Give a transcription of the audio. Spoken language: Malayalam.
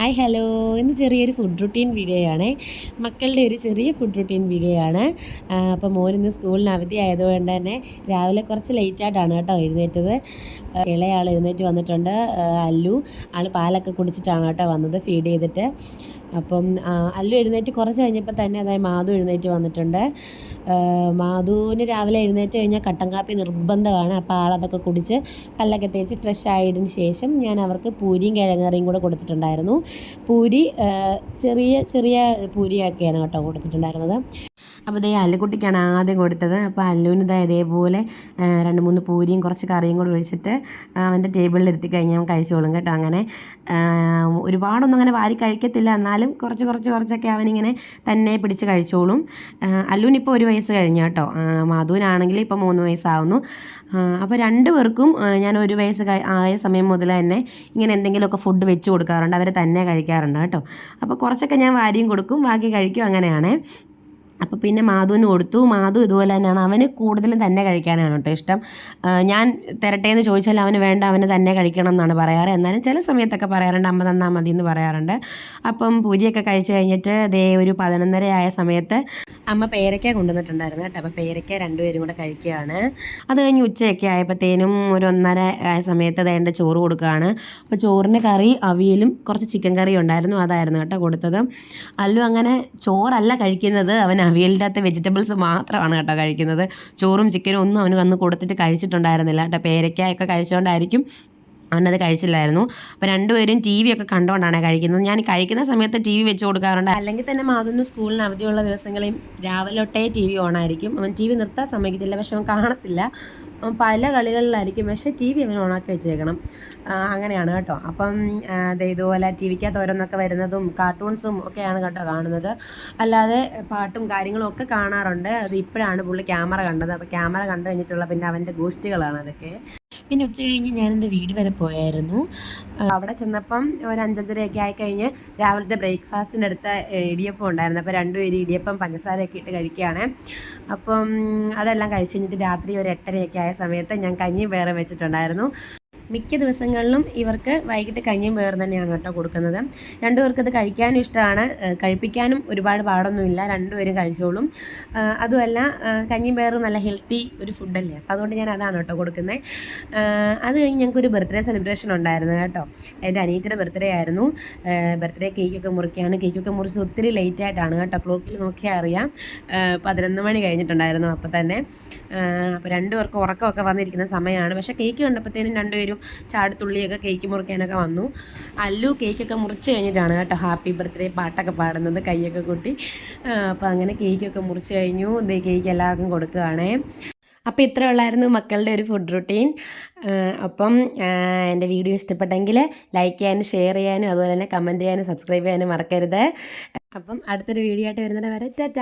Hi hello. ഇന്ന് ചെറിയൊരു ഫുഡ് റുട്ടീൻ വീഡിയോ ആണ്. മക്കളുടെ ഒരു ചെറിയ ഫുഡ് റുട്ടീൻ വീഡിയോ ആണ്. അപ്പോൾ മോൻ ഇന്ന് സ്കൂളിന് അവധി ആയതുകൊണ്ട് തന്നെ രാവിലെ കുറച്ച് ലേറ്റായിട്ടാണ് കേട്ടോ എഴുന്നേറ്റത്. ഇളയാൾ എഴുന്നേറ്റ് വന്നിട്ടുണ്ട്. അല്ലു. ആൾ പാലൊക്കെ കുടിച്ചിട്ടാണ് കേട്ടോ വന്നത് ഫീഡ് ചെയ്തിട്ട്. അപ്പം അല്ലു എഴുന്നേറ്റ് കുറച്ച് കഴിഞ്ഞപ്പോൾ തന്നെ അതായത് മാധു എഴുന്നേറ്റ് വന്നിട്ടുണ്ട്. മാധുവിന് രാവിലെ എഴുന്നേറ്റ് കഴിഞ്ഞാൽ കട്ടൻ കാപ്പി നിർബന്ധമാണ്. അപ്പോൾ ആളതൊക്കെ കുടിച്ച് പല്ലൊക്കെ തേച്ച് ഫ്രഷ് ആയതിന് ശേഷം ഞാൻ അവർക്ക് പൂരിയും കിഴങ്ങറിയും കൂടെ കൊടുത്തിട്ടുണ്ടായിരുന്നു. പൂരി ചെറിയ ചെറിയ പൂരിയൊക്കെയാണ് കേട്ടോ കൊടുത്തിട്ടുണ്ടായിരുന്നത്. അപ്പോൾ ഇതേ അല്ലുകുട്ടിക്കാണ് ആദ്യം കൊടുത്തത്. അപ്പോൾ അല്ലുവിന് ഇതാ ഇതേപോലെ രണ്ട് മൂന്ന് പൂരിയും കുറച്ച് കറിയും കൂടി ഒഴിച്ചിട്ട് അവന്റെ ടേബിളിൽ ഇരുത്തി കഴിഞ്ഞാൽ കഴിച്ചോളും കേട്ടോ. അങ്ങനെ ഒരുപാടൊന്നും അങ്ങനെ വാരി കഴിക്കത്തില്ല. എന്നാലും കുറച്ച് കുറച്ച് കുറച്ചൊക്കെ അവനിങ്ങനെ തന്നെ പിടിച്ച് കഴിച്ചോളും. അല്ലുവിനിപ്പോൾ ഒരു വയസ്സ് കഴിഞ്ഞു കേട്ടോ. മാധുവിനാണെങ്കിൽ ഇപ്പോൾ മൂന്ന് വയസ്സാവുന്നു. അപ്പോൾ രണ്ട് പേർക്കും ഞാൻ ഒരു വയസ്സ് ആയ സമയം മുതൽ തന്നെ ഇങ്ങനെ എന്തെങ്കിലുമൊക്കെ ഫുഡ് വെച്ച് കൊടുക്കാറുണ്ട്. അവർ തന്നെ കഴിക്കാറുണ്ട് കേട്ടോ. അപ്പോൾ കുറച്ചൊക്കെ ഞാൻ വാരിയും കൊടുക്കും ബാക്കി കഴിക്കും അങ്ങനെയാണ്. അപ്പോൾ പിന്നെ മാധുവിന് കൊടുത്തു. മാധു ഇതുപോലെ തന്നെയാണ്. അവന് കൂടുതലും തന്നെ കഴിക്കാനാണ് കേട്ടോ ഇഷ്ടം. ഞാൻ തരട്ടെ എന്ന് ചോദിച്ചാൽ അവന് വേണ്ട അവന് തന്നെ കഴിക്കണം എന്നാണ് പറയാറ്. എന്നാലും ചില സമയത്തൊക്കെ പറയാറുണ്ട് അമ്മ തന്നാൽ മതി എന്ന് പറയാറുണ്ട്. അപ്പം പൂരിയൊക്കെ കഴിച്ച് കഴിഞ്ഞിട്ട് ദേ ഒരു പതിനൊന്നര ആയ സമയത്ത് അമ്മ പേരയ്ക്ക കൊണ്ടുവന്നിട്ടുണ്ടായിരുന്നു കേട്ടോ. അപ്പോൾ പേരയ്ക്ക രണ്ടുപേരും കൂടെ കഴിക്കുകയാണ്. അത് കഴിഞ്ഞ് ഉച്ചയൊക്കെ ആയപ്പോഴത്തേനും ഒരു ഒന്നര ആയ സമയത്ത് അതേന്റെ ചോറ് കൊടുക്കുകയാണ്. അപ്പോൾ ചോറിന് കറി അവിയലും കുറച്ച് ചിക്കൻ കറിയും ഉണ്ടായിരുന്നു. അതായിരുന്നു കേട്ടോ കൊടുത്തത്. അല്ലു അങ്ങനെ ചോറല്ല കഴിക്കുന്നത്. അവൻ അവിയലിന്റെ വെജിറ്റബിൾസ് മാത്രമാണ് കേട്ടോ കഴിക്കുന്നത്. ചോറും ചിക്കനും ഒന്നും അവന് വന്ന് കൊടുത്തിട്ട് കഴിച്ചിട്ടുണ്ടായിരുന്നില്ല. കേട്ടോ പേരയ്ക്കൊക്കെ കഴിച്ചുകൊണ്ടായിരിക്കും അവനത് കഴിച്ചില്ലായിരുന്നു. അപ്പോൾ രണ്ടുപേരും ടി വി ഒക്കെ കണ്ടുകൊണ്ടാണ് കഴിക്കുന്നത്. ഞാൻ കഴിക്കുന്ന സമയത്ത് ടി വി വെച്ച് കൊടുക്കാറുണ്ട്. അല്ലെങ്കിൽ തന്നെ മാധുവിന് സ്കൂളിന് അവധിയുള്ള ദിവസങ്ങളിൽ രാവിലെ തൊട്ടേ ടി വി ഓണായിരിക്കും അവൻ ടി വി നിർത്താൻ സമ്മതിക്കത്തില്ല. പക്ഷെ അവൻ കാണത്തില്ല. പല കളികളിലായിരിക്കും. പക്ഷേ ടി വി അവൻ ഓണാക്കി വെച്ചേക്കണം. അങ്ങനെയാണ് കേട്ടോ. അപ്പം ഇതുപോലെ ടി വിക്കകത്ത് ഓരോന്നൊക്കെ വരുന്നതും കാർട്ടൂൺസും ഒക്കെയാണ് കേട്ടോ കാണുന്നത്. അല്ലാതെ പാട്ടും കാര്യങ്ങളും ഒക്കെ കാണാറുണ്ട്. അത് ഇപ്പോഴാണ് പുള്ളി ക്യാമറ കണ്ടത്. അപ്പോൾ ക്യാമറ കണ്ടു കഴിഞ്ഞിട്ടുള്ള പിന്നെ അവന്റെ ഗോഷ്ടികളാണ് അതൊക്കെ. പിന്നെ ഉച്ച കഴിഞ്ഞ് ഞാൻ എന്റെ വീട് വരെ പോയായിരുന്നു. അവിടെ ചെന്നപ്പം ഒരു അഞ്ചഞ്ചരയൊക്കെ ആയിക്കഴിഞ്ഞ് രാവിലത്തെ ബ്രേക്ക്ഫാസ്റ്റിന്റെ അടുത്ത ഇടിയപ്പം ഉണ്ടായിരുന്നു. അപ്പോൾ രണ്ടുപേരും ഇടിയപ്പം പഞ്ചസാരയൊക്കെ ഇട്ട് കഴിക്കുകയാണ്. അപ്പം അതെല്ലാം കഴിച്ച് കഴിഞ്ഞിട്ട് രാത്രി ഒരു എട്ടരയൊക്കെ ആയ സമയത്ത് ഞാൻ കഞ്ഞി വേറെ വെച്ചിട്ടുണ്ടായിരുന്നു. മിക്ക ദിവസങ്ങളിലും ഇവർക്ക് വൈകിട്ട് കഞ്ഞിയും വേറെ തന്നെയാണ് കേട്ടോ കൊടുക്കുന്നത്. രണ്ടുപേർക്കത് കഴിക്കാനും ഇഷ്ടമാണ്. കഴിപ്പിക്കാനും ഒരുപാട് പാടൊന്നുമില്ല. രണ്ടുപേരും കഴിച്ചോളും. അതുമല്ല കഞ്ഞിയും വേറും നല്ല ഹെൽത്തി ഒരു ഫുഡല്ലേ? അപ്പോൾ അതുകൊണ്ട് ഞാൻ അതാണ് കേട്ടോ കൊടുക്കുന്നത് അത് കഴിഞ്ഞ് ഞങ്ങൾക്കൊരു ബർത്ത്ഡേ സെലിബ്രേഷൻ ഉണ്ടായിരുന്നു കേട്ടോ. എന്റെ അനിയത്തിന്റെ ബർത്ത്ഡേ ആയിരുന്നു. ബർത്ത്ഡേ കേക്കൊക്കെ മുറിക്കുകയാണ് കേക്കൊക്കെ മുറിച്ച് ഒത്തിരി ലേറ്റ് ആയിട്ടാണ് കേട്ടോ. ക്ലോക്കിൽ നോക്കിയാൽ അറിയാം. പതിനൊന്ന് മണി കഴിഞ്ഞിട്ടുണ്ടായിരുന്നു അപ്പോൾ തന്നെ. അപ്പോൾ രണ്ടുപേർക്ക് ഉറക്കമൊക്കെ വന്നിരിക്കുന്ന സമയമാണ്. പക്ഷേ കേക്ക് കണ്ടപ്പോഴത്തേനും രണ്ടുപേരും ചാടിത്തുള്ളിയൊക്കെ കേക്ക് മുറിക്കാനൊക്കെ വന്നു. അല്ലു കേക്കൊക്കെ മുറിച്ച് കഴിഞ്ഞിട്ടാണ് കേട്ടോ ഹാപ്പി ബർത്ത്ഡേ പാട്ടൊക്കെ പാടുന്നത് കൈയൊക്കെ കൂട്ടി. അപ്പോൾ അങ്ങനെ കേക്കൊക്കെ മുറിച്ച് കഴിഞ്ഞു. ഇതേ കേക്ക് എല്ലാവർക്കും കൊടുക്കുകയാണേ. അപ്പോൾ ഇത്ര ഉള്ളായിരുന്നു മക്കളുടെ ഒരു ഫുഡ് റുട്ടീൻ അപ്പം എന്റെ വീഡിയോ ഇഷ്ടപ്പെട്ടെങ്കിൽ ലൈക്ക് ചെയ്യാനും ഷെയർ ചെയ്യാനും അതുപോലെ തന്നെ കമന്റ് ചെയ്യാനും സബ്സ്ക്രൈബ് ചെയ്യാനും മറക്കരുത്. അപ്പം അടുത്തൊരു വീഡിയോ ആയിട്ട് വരുന്നത് വരെ ടാറ്റ.